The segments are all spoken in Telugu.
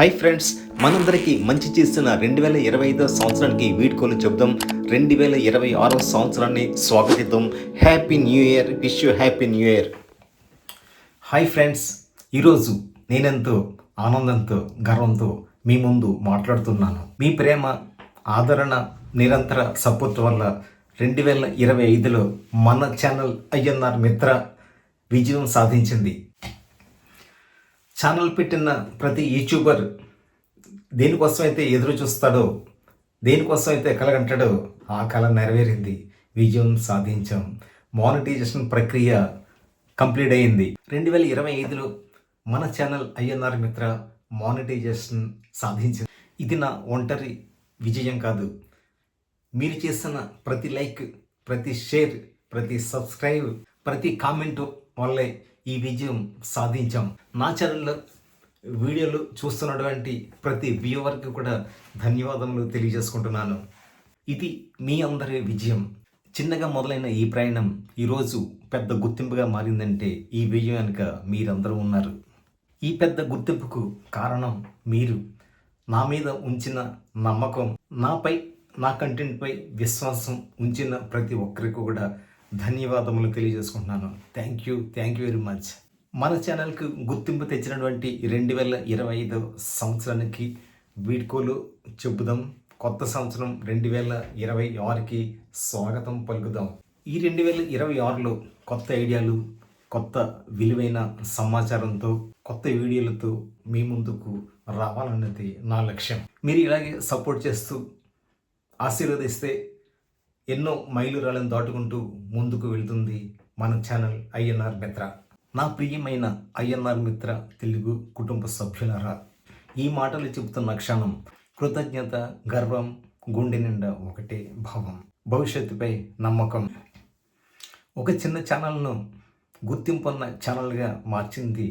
హాయ్ ఫ్రెండ్స్ మనందరికీ మంచి చేస్తున్న రెండు వేల ఇరవై ఐదో సంవత్సరానికి వీడ్కోలు చెబుదాం. రెండు వేల ఇరవై ఆరో సంవత్సరాన్ని స్వాగతిద్దాం. Happy new year wish you happy new year hi friends ఈరోజు నేనెంతో ఆనందంతో గర్వంతో మీ ముందు మాట్లాడుతున్నాను. మీ ప్రేమ ఆదరణ నిరంతర సపోర్ట్ వల్ల రెండు వేల ఇరవై ఐదులో మన ఛానల్ ఐఎన్ఆర్ మిత్ర విజయం సాధించింది. ఛానల్ పెట్టిన ప్రతి యూట్యూబర్ దేనికోసం అయితే ఎదురు చూస్తాడో దేనికోసం అయితే కలగంటాడో ఆ కళ నెరవేరింది. విజయం సాధించాం. మానిటైజేషన్ ప్రక్రియ కంప్లీట్ అయింది. రెండు వేల ఇరవై ఐదులో మన ఛానల్ ఐఎన్ఆర్ మిత్ర మానిటైజేషన్ సాధించింది. ఇది నా ఒంటరి విజయం కాదు. మీరు చేసిన ప్రతి లైక్ ప్రతి షేర్ ప్రతి సబ్స్క్రైబ్ ప్రతి కామెంట్ వల్లే ఈ విజయం సాధించాం. నా ఛానల్లో వీడియోలు చూస్తున్నటువంటి ప్రతి వ్యూవర్కి కూడా ధన్యవాదములు తెలియజేసుకుంటున్నాను. ఇది మీ అందరి విజయం. చిన్నగా మొదలైన ఈ ప్రయాణం ఈరోజు పెద్ద గుర్తింపుగా మారిందంటే ఈ విజయం వెనుక మీరందరూ ఉన్నారు. ఈ పెద్ద గుర్తింపుకు కారణం మీరు. నా మీద ఉంచిన నమ్మకం నాపై నా కంటెంట్పై విశ్వాసం ఉంచిన ప్రతి ఒక్కరికి కూడా ధన్యవాదములు తెలియజేసుకుంటున్నాను. Thank you thank you very much మన ఛానల్కు గుర్తింపు తెచ్చినటువంటి రెండు వేల ఇరవై ఐదు సంవత్సరానికి వీడ్కోలు చెబుదాం. కొత్త సంవత్సరం రెండు వేల ఇరవై ఆరుకి స్వాగతం పలుకుదాం. ఈ రెండు వేల ఇరవై ఆరులో కొత్త ఐడియాలు కొత్త విలువైన సమాచారంతో కొత్త వీడియోలతో మీ ముందుకు రావాలన్నది నా లక్ష్యం. మీరు ఇలాగే సపోర్ట్ చేస్తూ ఆశీర్వదిస్తే ఎన్నో మైలురాళ్ళను దాటుకుంటూ ముందుకు వెళ్తుంది మన ఛానల్ ఐఎన్ఆర్ మిత్ర. నా ప్రియమైన ఐఎన్ఆర్ మిత్ర తెలుగు కుటుంబ సభ్యులారా ఈ మాటలు చెబుతున్న క్షణం కృతజ్ఞత గర్వం గుండె నిండా ఒకటే భావం భవిష్యత్తుపై నమ్మకం. ఒక చిన్న ఛానల్ను గుర్తింపున్న ఛానల్గా మార్చింది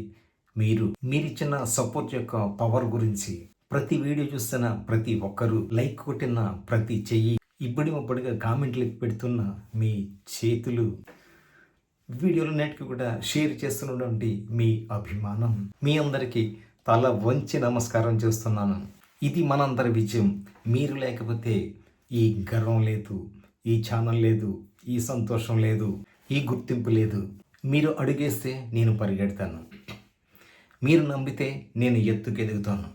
మీరు. మీరిచ్చిన సపోర్ట్ యొక్క పవర్ గురించి ప్రతి వీడియో చూస్తున్న ప్రతి ఒక్కరూ లైక్ కొట్టిన ప్రతి చెయ్యి ఇప్పటి ఇప్పటిగా కామెంట్లు పెడుతున్న మీ చేతులు. వీడియోలు నెట్కి కూడా షేర్ చేస్తున్నటువంటి మీ అభిమానం. మీ అందరికీ తల వంచి నమస్కారం చేస్తున్నాను. ఇది మనందరి విజయం. మీరు లేకపోతే ఈ గర్వం లేదు ఈ ఛానల్ లేదు ఈ సంతోషం లేదు ఈ గుర్తింపు లేదు. మీరు అడుగేస్తే నేను పరిగెడతాను. మీరు నమ్మితే నేను ఎత్తుకెదుగుతాను.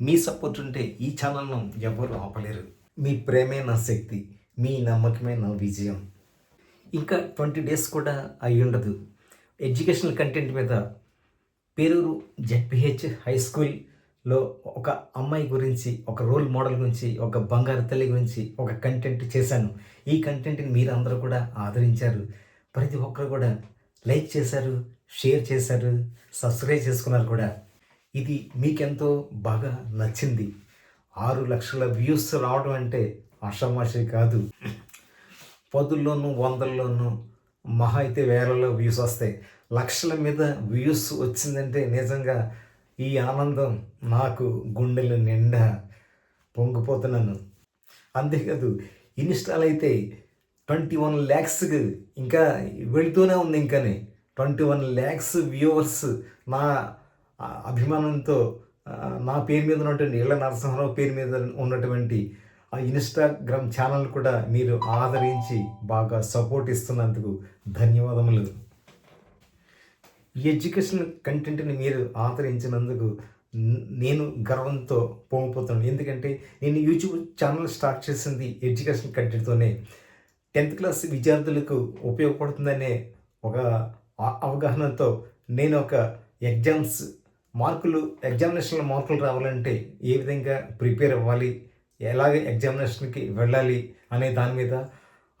మీ సపోర్ట్ ఉంటే ఈ ఛానల్ను ఎవరు ఆపలేరు. మీ ప్రేమే నా శక్తి మీ నమ్మకమే నా విజయం. ఇంకా ట్వంటీ డేస్ కూడా అయి ఉండదు ఎడ్యుకేషనల్ కంటెంట్ మీద పేరూరు జెడ్పిహెచ్ హై స్కూల్లో ఒక అమ్మాయి గురించి ఒక రోల్ మోడల్ గురించి ఒక బంగారు తల్లి గురించి ఒక కంటెంట్ చేశాను. ఈ కంటెంట్ని మీరు అందరూ కూడా ఆదరించారు. ప్రతి ఒక్కరు కూడా లైక్ చేశారు షేర్ చేశారు సబ్స్క్రైబ్ చేసుకున్నారు కూడా. ఇది మీకెంతో బాగా నచ్చింది. ఆరు లక్షల వ్యూస్ రావడం అంటే ఆషామాషి కాదు. పదుల్లోనూ వందల్లోనూ మహా అయితే వేలలో వ్యూస్ వస్తాయి. లక్షల మీద వ్యూస్ వచ్చిందంటే నిజంగా ఈ ఆనందం నాకు గుండెల నిండా పొంగిపోతున్నాను. అంతేకాదు ఇన్స్టాల్ అయితే ట్వంటీ వన్ ల్యాక్స్కి ఇంకా వెళుతూనే ఉంది ఇంకానే. ట్వంటీ వన్ ల్యాక్స్ వ్యూవర్స్ నా అభిమానంతో నా పేరు మీద ఉన్నటువంటి ఇళ్ళ నరసింహరావు పేరు మీద ఉన్నటువంటి ఆ ఇన్స్టాగ్రామ్ ఛానల్ కూడా మీరు ఆదరించి బాగా సపోర్ట్ ఇస్తున్నందుకు ధన్యవాదములు. ఈ ఎడ్యుకేషన్ కంటెంట్ని మీరు ఆదరించినందుకు నేను గర్వంతో పొంగిపోతున్నాను ఎందుకంటే నేను యూట్యూబ్ ఛానల్ స్టార్ట్ చేసింది ఎడ్యుకేషన్ కంటెంట్తోనే టెన్త్ క్లాస్ విద్యార్థులకు ఉపయోగపడుతుందనే ఒక అవగాహనతో నేను ఒక ఎగ్జామ్స్ మార్కులు ఎగ్జామినేషన్లో మార్కులు రావాలంటే ఏ విధంగా ప్రిపేర్ అవ్వాలి? ఎలాగ ఎగ్జామినేషన్కి వెళ్ళాలి అనే దాని మీద?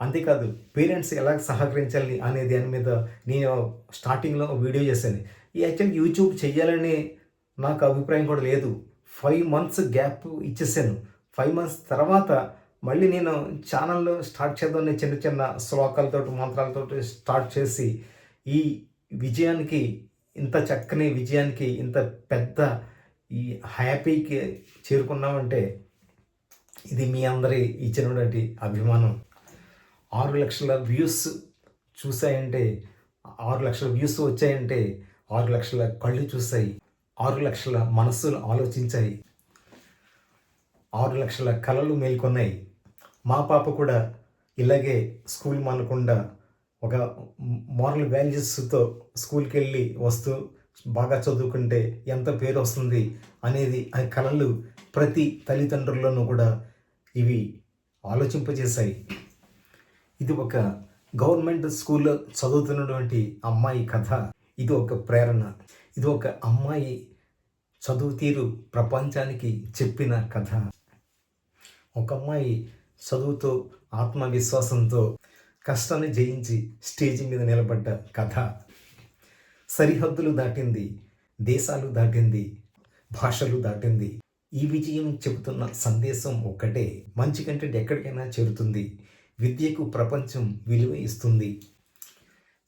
అంతేకాదు పేరెంట్స్ ఎలా సహకరించాలి అనే దాని మీద నేను స్టార్టింగ్లో వీడియో చేశాను. ఈ యాక్చువల్ యూట్యూబ్ చేయాలనే నాకు అభిప్రాయం కూడా లేదు. ఫైవ్ మంత్స్ గ్యాప్ ఇచ్చేసాను. ఫైవ్ మంత్స్ తర్వాత మళ్ళీ నేను ఛానల్లో స్టార్ట్ చేద్దామని చిన్న చిన్న శ్లోకాలతో మంత్రాలతో స్టార్ట్ చేసి ఈ విజయానికి ఇంత చక్కని విజయానికి ఇంత పెద్ద ఈ హ్యాపీకి చేరుకున్నామంటే ఇది మీ అందరి ఇచ్చినటువంటి అభిమానం. ఆరు లక్షల వ్యూస్ చూసాయంటే ఆరు లక్షల వ్యూస్ వచ్చాయంటే ఆరు లక్షల కళ్ళు చూసాయి ఆరు లక్షల మనస్సులు ఆలోచించాయి ఆరు లక్షల కళలు మేల్కొన్నాయి. మా పాప కూడా ఇలాగే స్కూల్ మానకుండా ఒక మారల్ వాల్యూస్తో స్కూల్కి వెళ్ళి వస్తూ బాగా చదువుకుంటే ఎంత పేరు వస్తుంది అనేది ఆ కళలు ప్రతి తల్లిదండ్రుల్లోనూ కూడా ఇవి ఆలోచింపజేశాయి. ఇది ఒక గవర్నమెంట్ స్కూల్లో చదువుతున్నటువంటి అమ్మాయి కథ. ఇది ఒక ప్రేరణ. ఇది ఒక అమ్మాయి చదువు తీరు ప్రపంచానికి చెప్పిన కథ. ఒక అమ్మాయి చదువుతో ఆత్మవిశ్వాసంతో కష్టాన్ని జయించి స్టేజి మీద నిలబడ్డ కథ. సరిహద్దులు దాటింది దేశాలు దాటింది భాషలు దాటింది. ఈ విజయం చెబుతున్న సందేశం ఒక్కటే. మంచి కంటెంట్ ఎక్కడికైనా చేరుతుంది. విద్యకు ప్రపంచం విలువ ఇస్తుంది.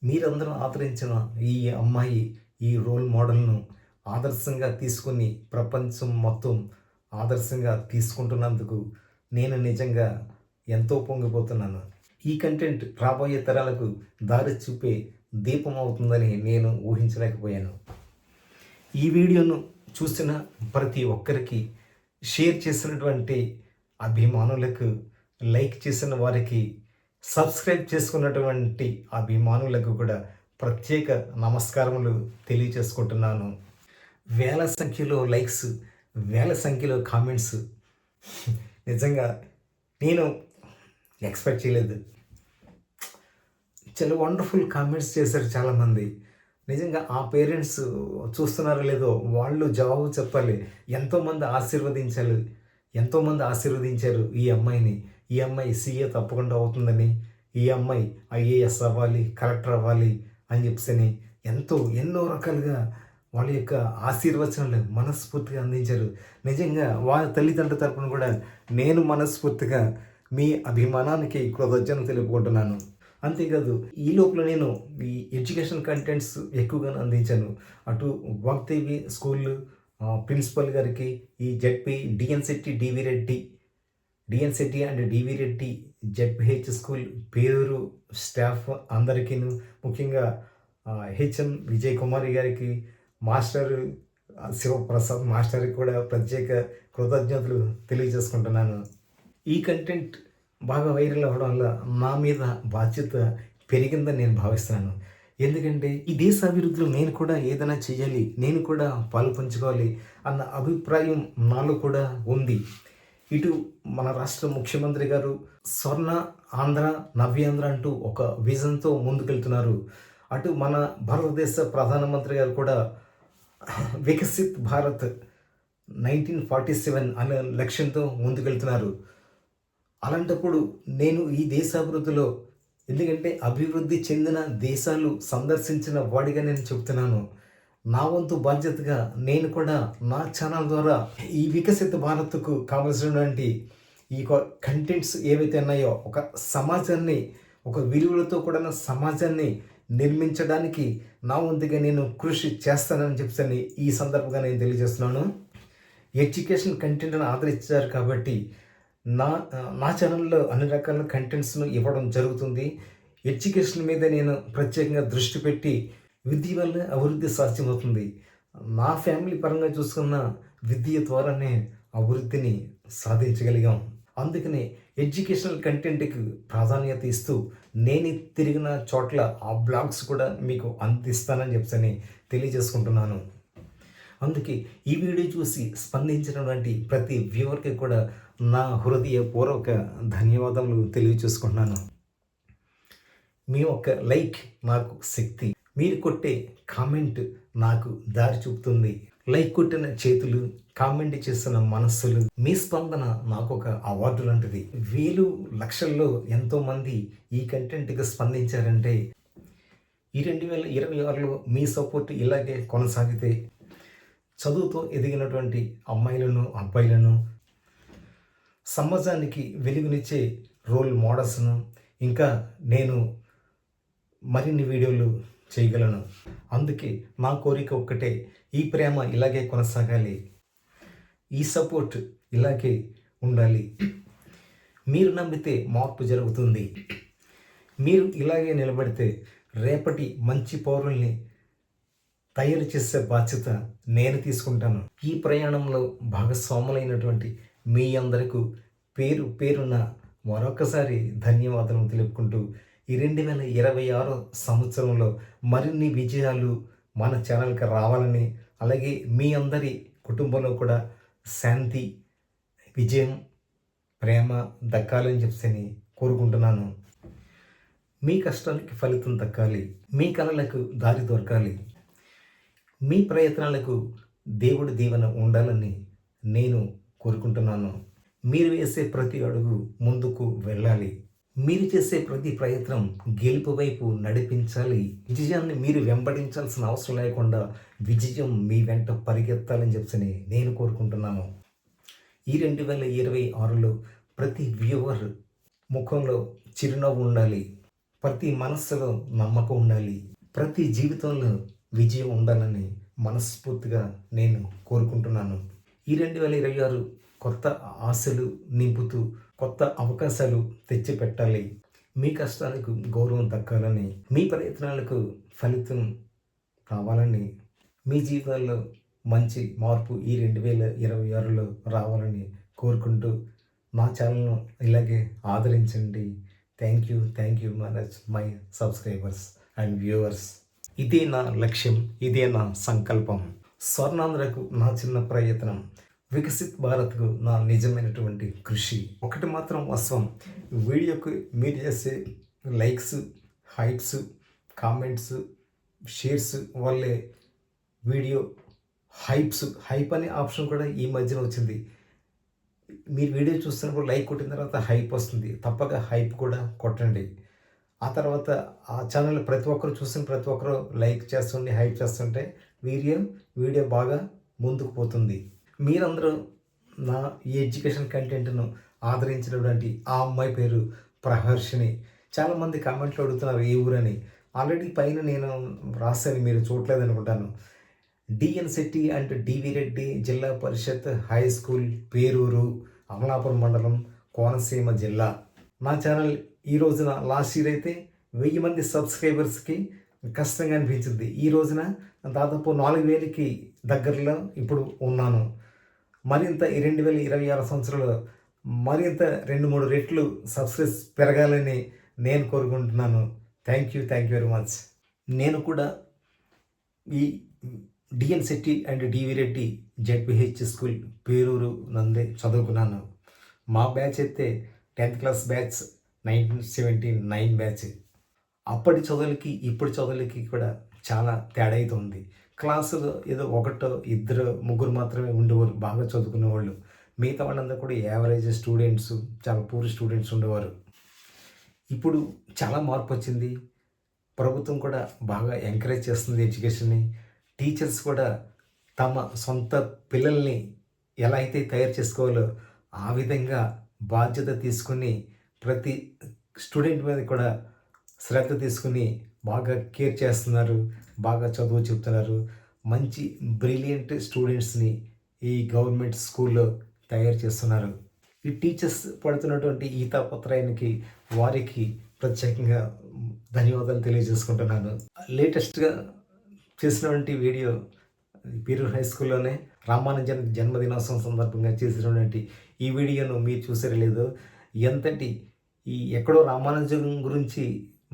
మీరందరూ ఆదరించిన ఈ అమ్మాయి ఈ రోల్ మోడల్ను ఆదర్శంగా తీసుకుని ప్రపంచం మొత్తం ఆదర్శంగా తీసుకుంటున్నందుకు నేను నిజంగా ఎంతో పొంగిపోతున్నాను. ఈ కంటెంట్ రాబోయే తరాలకు దారి చూపే దీపం అవుతుందని నేను ఊహించలేకపోయాను. ఈ వీడియోను చూసిన ప్రతి ఒక్కరికి షేర్ చేసినటువంటి అభిమానులకు లైక్ చేసిన వారికి సబ్స్క్రైబ్ చేసుకున్నటువంటి అభిమానులకు కూడా ప్రత్యేక నమస్కారములు తెలియచేసుకుంటున్నాను. వేల సంఖ్యలో లైక్స్ వేల సంఖ్యలో కామెంట్స్. నిజంగా నేను ఎక్స్పెక్ట్ చేయలేదు. చాలా వండర్ఫుల్ కామెంట్స్ చేశారు చాలామంది. నిజంగా ఆ పేరెంట్స్ చూస్తున్నారో లేదో వాళ్ళు జవాబు చెప్పాలి. ఎంతోమంది ఆశీర్వదించాలి. ఎంతోమంది ఆశీర్వదించారు ఈ అమ్మాయిని. ఈ అమ్మాయి సీఏ తప్పకుండా అవుతుందని ఈ అమ్మాయి ఐఏఎస్ అవ్వాలి కలెక్టర్ అవ్వాలి అని చెప్పని ఎంతో ఎన్నో రకాలుగా వాళ్ళ యొక్క ఆశీర్వచనాలు మనస్ఫూర్తిగా అందించారు. నిజంగా వాళ్ళ తల్లిదండ్రుల తరపున కూడా నేను మనస్ఫూర్తిగా మీ అభిమానానికి కృతజ్ఞత తెలుపుకుంటున్నాను. అంతేకాదు ఈ లోపల నేను ఈ ఎడ్యుకేషన్ కంటెంట్స్ ఎక్కువగా అందించాను. అటు వాగ్దేవి స్కూల్ ప్రిన్సిపల్ గారికి ఈ ZP డిఎన్సెట్టి DV Reddy డిఎన్సెట్టి and DV Reddy ZPH school Peruru staff అందరికీ ముఖ్యంగా హెచ్ఎం విజయ్ కుమారి గారికి మాస్టర్ శివప్రసాద్ మాస్టర్కి కూడా ప్రత్యేక కృతజ్ఞతలు తెలియజేసుకుంటున్నాను. ఈ కంటెంట్ బాగా వైరల్ అవ్వడం వల్ల నా మీద బాధ్యత పెరిగిందని నేను భావిస్తున్నాను. ఎందుకంటే ఈ దేశ అభివృద్ధిలో నేను కూడా ఏదైనా చేయాలి నేను కూడా పాలు పంచుకోవాలి అన్న అభిప్రాయం నాలో కూడా ఉంది. ఇటు మన రాష్ట్ర ముఖ్యమంత్రి గారు స్వర్ణ ఆంధ్ర నవ్యాంధ్ర అంటూ ఒక విజన్తో ముందుకెళ్తున్నారు. అటు మన భారతదేశ ప్రధానమంత్రి గారు కూడా Viksit Bharat nineteen forty seven అనే లక్ష్యంతో ముందుకెళ్తున్నారు. అలాంటప్పుడు నేను ఈ దేశాభివృద్ధిలో ఎందుకంటే అభివృద్ధి చెందిన దేశాలు సందర్శించిన వాడిగా నేను చెప్తున్నాను నా వంతు బాధ్యతగా నేను కూడా నా ఛానల్ ద్వారా ఈ వికసిత భారత్కు కావలసినటువంటి ఈ కంటెంట్స్ ఏవైతే ఉన్నాయో ఒక సమాజాన్ని ఒక విలువలతో కూడిన సమాజాన్ని నిర్మించడానికి నా వంతుగా నేను కృషి చేస్తానని చెప్తాను ఈ సందర్భంగా నేను తెలియజేస్తున్నాను. ఎడ్యుకేషన్ కంటెంట్ని ఆదరించారు కాబట్టి నా నా ఛానల్లో అన్ని రకాల కంటెంట్స్ను ఇవ్వడం జరుగుతుంది. ఎడ్యుకేషన్ మీద నేను ప్రత్యేకంగా దృష్టి పెట్టి విద్య వల్ల అభివృద్ధి సాధ్యమవుతుంది. నా ఫ్యామిలీ పరంగా చూసుకున్న విద్య ద్వారానే అభివృద్ధిని సాధించగలిగాం. అందుకనే ఎడ్యుకేషనల్ కంటెంట్కి ప్రాధాన్యత ఇస్తూ నేను తిరిగిన చోట్ల ఆ బ్లాగ్స్ కూడా మీకు అందిస్తానని చెప్పని తెలియజేసుకుంటున్నాను. అందుకే ఈ వీడియో చూసి స్పందించినటువంటి ప్రతి వ్యూవర్కి కూడా నా హృదయపూర్వక ధన్యవాదములు తెలియచేసుకుంటున్నాను. మీ యొక్క లైక్ నాకు శక్తి. మీరు కొట్టే కామెంట్ నాకు దారి చూపుతుంది. లైక్ కొట్టిన చేతులు కామెంట్ చేసిన మనస్సులు మీ స్పందన నాకు ఒక అవార్డు లాంటిది. వేలు లక్షల్లో ఎంతోమంది ఈ కంటెంట్కి స్పందించారంటే ఈ రెండు వేల ఇరవై ఆరులో మీ సపోర్ట్ ఇలాగే కొనసాగితే చదువుతో ఎదిగినటువంటి అమ్మాయిలను అబ్బాయిలను సమాజానికి వెలుగునిచ్చే రోల్ మోడల్స్ను ఇంకా నేను మరిన్ని వీడియోలు చేయగలను. అందుకే నా కోరిక ఒక్కటే ఈ ప్రేమ ఇలాగే కొనసాగాలి. ఈ సపోర్ట్ ఇలాగే ఉండాలి. మీరు నమ్మితే మార్పు జరుగుతుంది. మీరు ఇలాగే నిలబడితే రేపటి మంచి పౌరుల్ని తయారు చేసే బాధ్యత నేను తీసుకుంటాను. ఈ ప్రయాణంలో భాగస్వాములైనటువంటి మీ అందరకు పేరు పేరున మరొకసారి ధన్యవాదాలు తెలుపుకుంటూ ఈ రెండు వేల ఇరవై ఆరు సంవత్సరంలో మరిన్ని విజయాలు మన ఛానల్కి రావాలని అలాగే మీ అందరి కుటుంబంలో కూడా శాంతి విజయం ప్రేమ దక్కాలని చెప్పని కోరుకుంటున్నాను. మీ కష్టానికి ఫలితం దక్కాలి మీ కళలకు దారి దొరకాలి మీ ప్రయత్నాలకు దేవుడి దీవెన ఉండాలని నేను కోరుకుంటున్నాను. మీరు వేసే ప్రతి అడుగు ముందుకు వెళ్ళాలి. మీరు చేసే ప్రతి ప్రయత్నం గెలుపు వైపు నడిపించాలి. విజయాన్ని మీరు వెంబడించాల్సిన అవసరం లేకుండా విజయం మీ వెంట పరిగెత్తాలని చెప్పని నేను కోరుకుంటున్నాను. ఈ రెండు వేల ఇరవై ఆరులో ప్రతి వ్యూవర్ ముఖంలో చిరునవ్వు ఉండాలి. ప్రతి మనస్సులో నమ్మకం ఉండాలి. ప్రతి జీవితంలో విజయం ఉండాలని మనస్ఫూర్తిగా నేను కోరుకుంటున్నాను. ఈ రెండు వేల ఇరవై ఆరు కొత్త ఆశలు నింపుతూ కొత్త అవకాశాలు తెచ్చిపెట్టాలి. మీ కష్టాలకు గౌరవం దక్కాలని మీ ప్రయత్నాలకు ఫలితం రావాలని మీ జీవితాల్లో మంచి మార్పు ఈ రెండు వేల ఇరవై ఆరులో రావాలని కోరుకుంటూ మా ఛానల్ను ఇలాగే ఆదరించండి. Thank you thank you much my subscribers and viewers. ఇదే నా లక్ష్యం ఇదే నా సంకల్పం. స్వర్ణాంధ్రకు నా చిన్న ప్రయత్నం. వికసిత్ భారత్కు నా నిజమైనటువంటి కృషి. ఒకటి మాత్రం వస్వం వీడియోకు మీరు చేసే లైక్స్ హైప్స్ కామెంట్స్ షేర్స్ వల్లే వీడియో హైప్స్ హైప్ అనే ఆప్షన్ కూడా ఈ మధ్యన వచ్చింది. మీరు వీడియో చూస్తున్నప్పుడు లైక్ కొట్టిన తర్వాత హైప్ వస్తుంది. తప్పక హైప్ కూడా కొట్టండి. ఆ తర్వాత ఆ ఛానల్ ప్రతి ఒక్కరు చూసిన ప్రతి ఒక్కరు లైక్ చేస్తుంటే హైప్ చేస్తుంటే వీడియో వీడియో బాగా ముందుకు పోతుంది. మీరందరూ నా ఈ ఎడ్యుకేషన్ కంటెంట్ను ఆదరించినటువంటి ఆ అమ్మాయి పేరు ప్రహర్షిని. చాలామంది కామెంట్లు అడుగుతున్నారు ఏ ఊరని. ఆల్రెడీ పైన నేను రాశాను మీరు చూడలేదు అనుకుంటాను D N Shetty and DV Reddy Zilla Parishad high school Peruru Amalapuram మండలం కోనసీమ జిల్లా. నా ఛానల్ ఈ రోజున లాస్ట్ ఇయర్ అయితే వెయ్యి మంది సబ్స్క్రైబర్స్కి కష్టంగా అనిపించింది. ఈ రోజున దాదాపు నాలుగు వేలకి దగ్గరలో ఇప్పుడు ఉన్నాను. మరింత ఈ రెండు వేల ఇరవై ఆరు సంవత్సరంలో మరింత రెండు మూడు రెట్లు సక్సెస్ పెరగాలని నేను కోరుకుంటున్నాను. Thank you thank you very much నేను కూడా ఈ DN Shetty and DV Reddy ZPH school Peruru నందే చదువుకున్నాను. మా బ్యాచ్ అయితే tenth class batch nineteen seventy nine batch అప్పటి చదువులకి ఇప్పటి చదువులకి కూడా చాలా తేడా అయితే ఉంది. క్లాసులో ఏదో ఒకటో ఇద్దరు ముగ్గురు మాత్రమే ఉండేవారు బాగా చదువుకునే వాళ్ళు మిగతా వాళ్ళందరూ కూడా యావరేజ్ స్టూడెంట్స్ చాలా పూర్ స్టూడెంట్స్ ఉండేవారు. ఇప్పుడు చాలా మార్పు వచ్చింది. ప్రభుత్వం కూడా బాగా ఎంకరేజ్ చేస్తుంది ఎడ్యుకేషన్ని. టీచర్స్ కూడా తమ సొంత పిల్లల్ని ఎలా అయితే తయారు చేసుకోవాలో ఆ విధంగా బాధ్యత తీసుకుని ప్రతి స్టూడెంట్ మీద కూడా శ్రద్ధ తీసుకుని బాగా కేర్ చేస్తున్నారు బాగా చదువు చెప్తున్నారు. మంచి బ్రిలియంట్ స్టూడెంట్స్ని ఈ గవర్నమెంట్ స్కూల్లో తయారు చేస్తున్నారు. ఈ టీచర్స్ పడుతున్నటువంటి ఈ తాపత్రయానికి వారికి ప్రత్యేకంగా ధన్యవాదాలు తెలియజేసుకుంటున్నాను. లేటెస్ట్గా చేసినటువంటి వీడియో పీరూరు హై స్కూల్లోనే రామానుజన్ జన్మదినోత్సవం సందర్భంగా చేసినటువంటి ఈ వీడియోను మీరు చూసారు లేదో ఎంతటి ఈ ఎక్కడో రామానుజం గురించి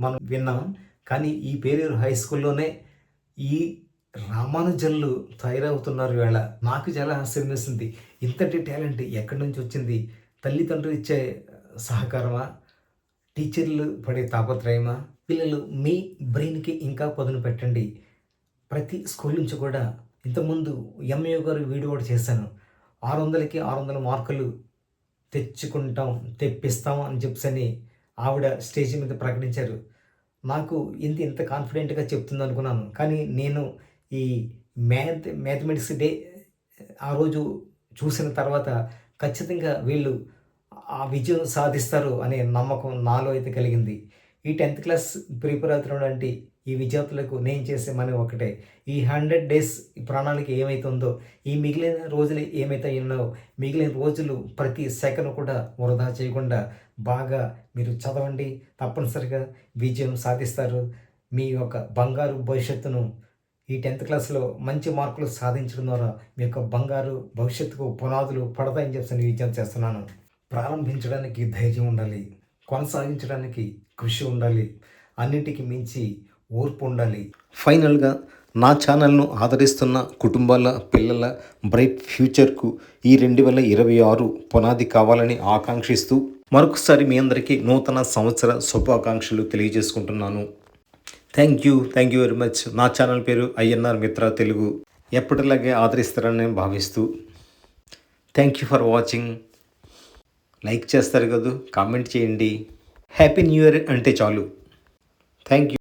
మనం విన్నాం. కానీ ఈ పేరూరు హై స్కూల్లోనే ఈ రామానుజన్లు తయారవుతున్నారు వేళ నాకు చాలా ఆశ్చర్యం వేసింది. ఇంతటి టాలెంట్ ఎక్కడి నుంచి వచ్చింది? తల్లిదండ్రులు ఇచ్చే సహకారమా? టీచర్లు పడే తాపత్రయమా? పిల్లలు మీ బ్రెయిన్కి ఇంకా పదును పెట్టండి. ప్రతి స్కూల్ నుంచి కూడా ఇంతకుముందు ఎంఏ గారు వీడియో కూడా చేశాను. ఆరు వందలకి ఆరు వందల మార్కులు తెచ్చుకుంటాం తెప్పిస్తాం అని చెప్పని ఆవిడ స్టేజ్ మీద ప్రకటించారు. నాకు ఇంత ఇంత కాన్ఫిడెంట్గా చెప్తుంది అనుకున్నాను. కానీ నేను ఈ మ్యాథ్ మ్యాథమెటిక్స్ డే ఆ రోజు చూసిన తర్వాత ఖచ్చితంగా వీళ్ళు ఆ విజయం సాధిస్తారు అనే నమ్మకం నాలో అయితే కలిగింది. ఈ టెన్త్ క్లాస్ ప్రిపేర్ అవుతున్నటువంటి ఈ విద్యార్థులకు నేను చేసే మనం ఒకటే. ఈ హండ్రెడ్ డేస్ ప్రణాళిక ఏమైతుందో ఈ మిగిలిన రోజులు ఏమైతే ఉన్నాయో మిగిలిన రోజులు ప్రతి సెకండ్ కూడా వృధా చేయకుండా బాగా మీరు చదవండి. తప్పనిసరిగా విజయం సాధిస్తారు. మీ యొక్క బంగారు భవిష్యత్తును ఈ టెన్త్ క్లాస్లో మంచి మార్కులు సాధించడం ద్వారా మీ యొక్క బంగారు భవిష్యత్తుకు పునాదులు పడతాయని చెప్పి విజయం చేస్తున్నాను. ప్రారంభించడానికి ధైర్యం ఉండాలి. కొనసాగించడానికి కృషి ఉండాలి. అన్నిటికీ మించి ఓర్పు ఉండాలి ఫైనల్గా నా ఛానల్ను ఆదరిస్తున్న కుటుంబాల పిల్లల బ్రైట్ ఫ్యూచర్కు ఈ రెండు వేల ఇరవై ఆరు పునాది కావాలని ఆకాంక్షిస్తూ మరొకసారి మీ అందరికీ నూతన సంవత్సర శుభాకాంక్షలు తెలియజేసుకుంటున్నాను. Thank you thank you very much. నా ఛానల్ పేరు ఐఎన్ఆర్ మిత్ర తెలుగు. ఎప్పటిలాగే ఆదరిస్తారని భావిస్తూ thank you for watching. Like చేస్తారు కదా కామెంట్ చేయండి. హ్యాపీ న్యూ ఇయర్ అంటే చాలు. Thank you.